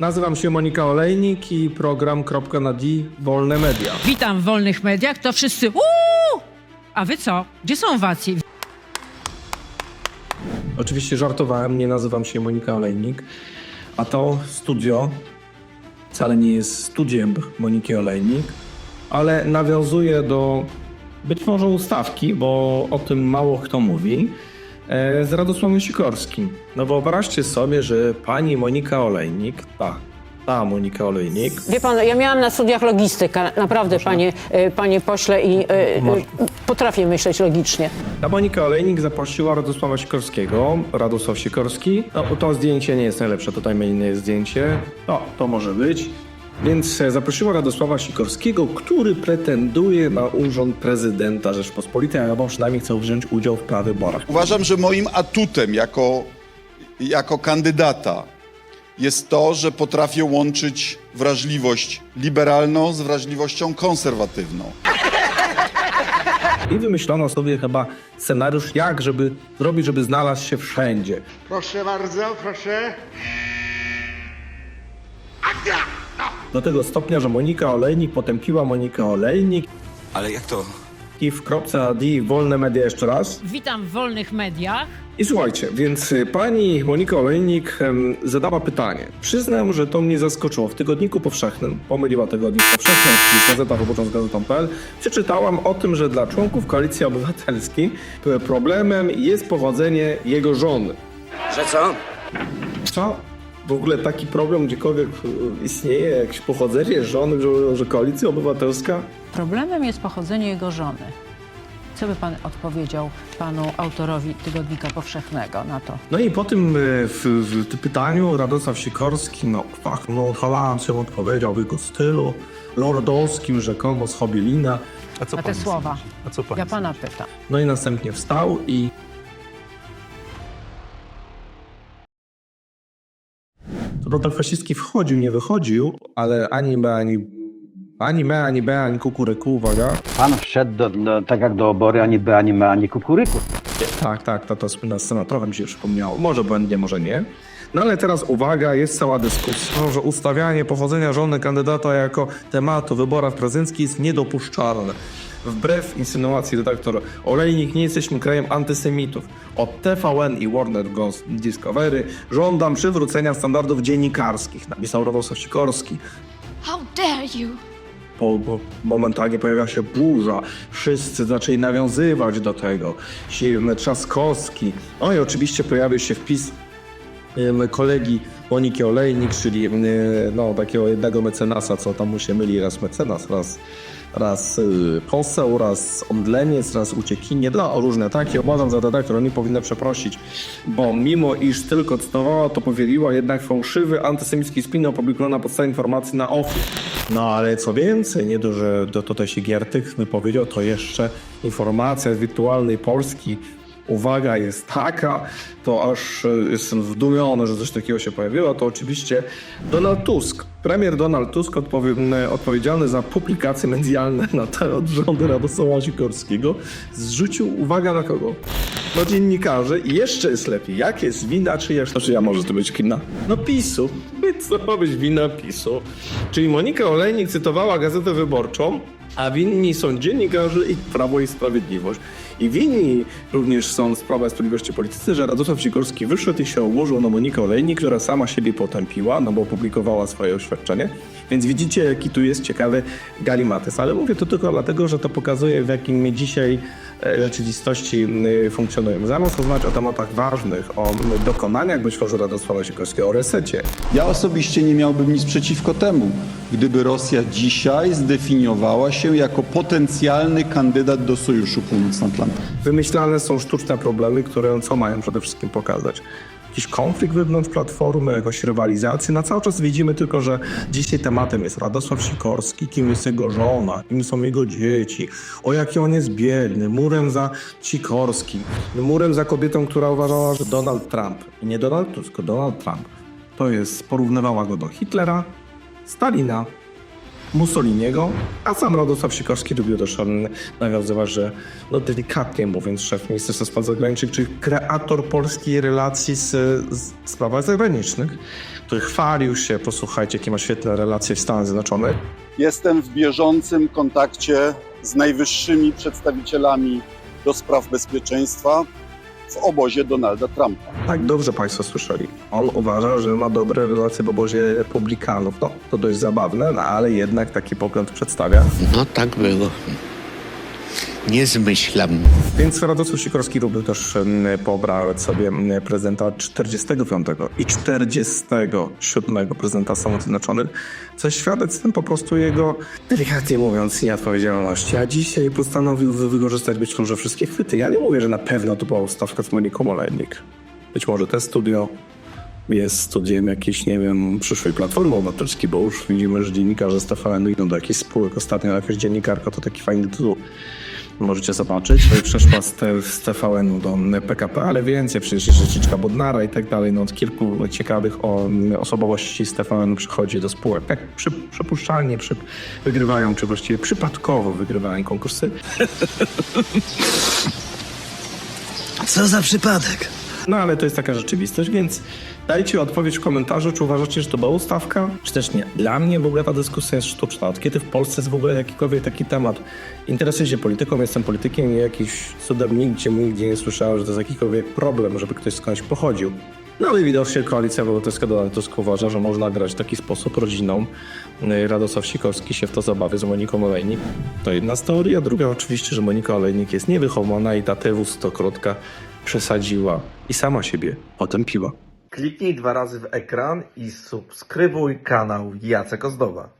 Nazywam się Monika Olejnik i program Kropka na D Wolne Media. Witam w wolnych mediach, to wszyscy uuu! A wy co? Gdzie są wacje? Oczywiście żartowałem, nie nazywam się Monika Olejnik, a to studio wcale nie jest studiem Moniki Olejnik, ale nawiązuje do być może ustawki, bo o tym mało kto mówi, z Radosławem Sikorskim. No wyobraźcie sobie, że pani Monika Olejnik, ta, ta Monika Olejnik, Wie pan, ja miałam na studiach logistykę, naprawdę, panie, y, panie pośle, i y, y, potrafię myśleć logicznie. Ta Monika Olejnik zaprosiła Radosława Sikorskiego. Radosław Sikorski. No, to zdjęcie nie jest najlepsze, tutaj inne zdjęcie. No, to może być. Więc e, zaprosiła Radosława Sikorskiego, który pretenduje na urząd prezydenta Rzeczpospolitej, albo przynajmniej chce wziąć udział w prawyborach. Uważam, że moim atutem jako, jako kandydata jest to, że potrafię łączyć wrażliwość liberalną z wrażliwością konserwatywną. I wymyślono sobie chyba scenariusz, jak żeby zrobić, żeby znalazł się wszędzie. Proszę bardzo, proszę. Do tego stopnia, że Monika Olejnik potępiła Monikę Olejnik Ale jak to? i w kropce AD wolne media jeszcze raz. Witam w wolnych mediach. I słuchajcie, więc y, pani Monika Olejnik em, zadała pytanie. Przyznam, że to mnie zaskoczyło. W Tygodniku Powszechnym, pomyliła Tygodnik Powszechny, czyli Gazeta Wyborcza z Gazetą PL, przeczytałam o tym, że dla członków Koalicji Obywatelskiej p- problemem jest powodzenie jego żony. Że co? Co? W ogóle taki problem gdziekolwiek y, istnieje, jakieś pochodzenie żony, że, że Koalicja Obywatelska? Problemem jest pochodzenie jego żony. Co by pan odpowiedział panu autorowi Tygodnika Powszechnego na to? No i po tym y, w, w tym pytaniu Radosław Sikorski, no fakt, no halancją odpowiedział w jego stylu lordowskim, rzekomo z Hobielina. A co Na te słowa. A co pani Ja pana pytam. No i następnie wstał i Donald Fasicki wchodził, nie wychodził, ale ani B, ani ani me, ani B, ani kukuryku, uwaga. Pan wszedł do, do, tak jak do obory, ani by, ani me, ani kukuryku. Tak, tak, to, to słynna scena, trochę mi się przypomniało. Może błędnie, może nie. No ale teraz uwaga, jest cała dyskusja, że ustawianie pochodzenia żony kandydata jako tematu w wyborach prezydenckich jest niedopuszczalne. Wbrew insynuacji redaktor Olejnik, nie jesteśmy krajem antysemitów. Od TVN i Warner Bros. Discovery żądam przywrócenia standardów dziennikarskich, napisał Radosław Sikorski. How dare you! Po, momentalnie pojawia się burza. Wszyscy zaczęli nawiązywać do tego. Silny Trzaskowski. No i oczywiście pojawił się wpis kolegi Moniki Olejnik, czyli no, takiego jednego mecenasa, co tam mu się myli, raz mecenas, raz, raz y, poseł, raz omdleniec, raz uciekinier, no różne takie. Uważam za redaktor, oni powinny przeprosić, bo mimo iż tylko cytowała, to powieliła jednak fałszywy antysemicki spin opublikowany na podstawie informacji na OFI. No ale co więcej, nie dość, że do się Giertych wypowiedział, to jeszcze informacja z wirtualnej Polski uwaga jest taka, to aż e, jestem zdumiony, że coś takiego się pojawiło, to oczywiście Donald Tusk. Premier Donald Tusk odpowiedzialny za publikacje medialne na temat rządu Radosława Sikorskiego zrzucił, uwaga na kogo? No dziennikarzy i jeszcze jest lepiej. Jak jest wina czyjaś? Znaczy ja może to być kina? No PiSu. To ma być wina PiSu. Czyli Monika Olejnik cytowała Gazetę Wyborczą, a winni są dziennikarze i Prawo i Sprawiedliwość. I winni również są z Prawa i Sprawiedliwości politycy, że Radosław Sikorski wyszedł i się oburzył na Monikę Olejnik, która sama siebie potępiła, no bo opublikowała swoje oświadczenie. Więc widzicie, jaki tu jest ciekawy galimatys. Ale mówię to tylko dlatego, że to pokazuje, w jakim my dzisiaj e, rzeczywistości y, funkcjonujemy. Zamiast rozmawiać o tematach ważnych, o dokonaniach być może Radosława Sikorskiego, o resecie, Ja osobiście nie miałbym nic przeciwko temu, gdyby Rosja dzisiaj zdefiniowała się jako potencjalny kandydat do Sojuszu Północnoatlantyckiego. Wymyślane są sztuczne problemy, które co mają przede wszystkim pokazać? Jakiś konflikt wewnątrz platformy, jakąś rywalizację. Na cały czas widzimy tylko, że dzisiaj tematem jest Radosław Sikorski, kim jest jego żona, kim są jego dzieci, o jaki on jest biedny, murem za Sikorskim, murem za kobietą, która uważała, że Donald Trump, i nie Donald Tusk, Donald Trump, to jest, porównywała go do Hitlera, Stalina Mussoliniego, a sam Radosław Sikorski lubił też nawiązywać, że no delikatnie mówiąc szef Ministerstwa Spraw Zagranicznych, czyli kreator polskiej relacji z, z sprawach zagranicznych, który chwalił się, posłuchajcie, jakie ma świetne relacje w Stanach Zjednoczonych. Jestem w bieżącym kontakcie z najwyższymi przedstawicielami do spraw bezpieczeństwa w obozie Donalda Trumpa. Tak dobrze Państwo słyszeli. On uważa, że ma dobre relacje w obozie republikanów. No, to dość zabawne, no, ale jednak taki pogląd przedstawia. No tak było. Nie zmyślam. Więc Radosław Sikorski lubił też poobrażać sobie prezydenta 45 i 47 prezydenta Stanów Zjednoczonych, co jest świadectwem po prostu jego, delikatnie mówiąc, nieodpowiedzialności. A dzisiaj postanowił wy- wykorzystać być może wszystkie chwyty. Ja nie mówię, że na pewno to była ustawka z Moniką Olejnik. Być może te studio jest studiem jakiejś, nie wiem, przyszłej Platformy Obywatelskiej, bo już widzimy, że dziennikarze z TVN idą do jakichś spółek. Ostatnio jakaś dziennikarka to taki fajny tytuł. Możecie zobaczyć. Przeszła z, te, z TVN-u do PKP, ale więcej, przecież jest rzeczniczka Bodnara i tak dalej. No, od kilku ciekawych o, osobowości z TVN przychodzi do spółek. Tak przy, przypuszczalnie przy, wygrywają, czy właściwie przypadkowo wygrywają konkursy. Co za przypadek? No ale to jest taka rzeczywistość, więc dajcie odpowiedź w komentarzu, czy uważacie, że to była ustawka, czy też nie. Dla mnie w ogóle ta dyskusja jest sztuczna. Od kiedy w Polsce jest w ogóle jakikolwiek taki temat? Interesuję się polityką, jestem politykiem i jakiś cudem nigdzie, nigdzie nie słyszałem, że to jest jakikolwiek problem, żeby ktoś skądś pochodził. No ale widocznie koalicja obywatelska Donald Tusk uważa, że można grać w taki sposób rodziną. Y, Radosław Sikorski się w to zabawia z Moniką Olejnik. To jedna z teorii, a druga oczywiście, że Monika Olejnik jest niewychowana i datywus stokrotka przesadziła i sama siebie potępiła. Kliknij dwa razy w ekran i subskrybuj kanał Jacek Ozdoba.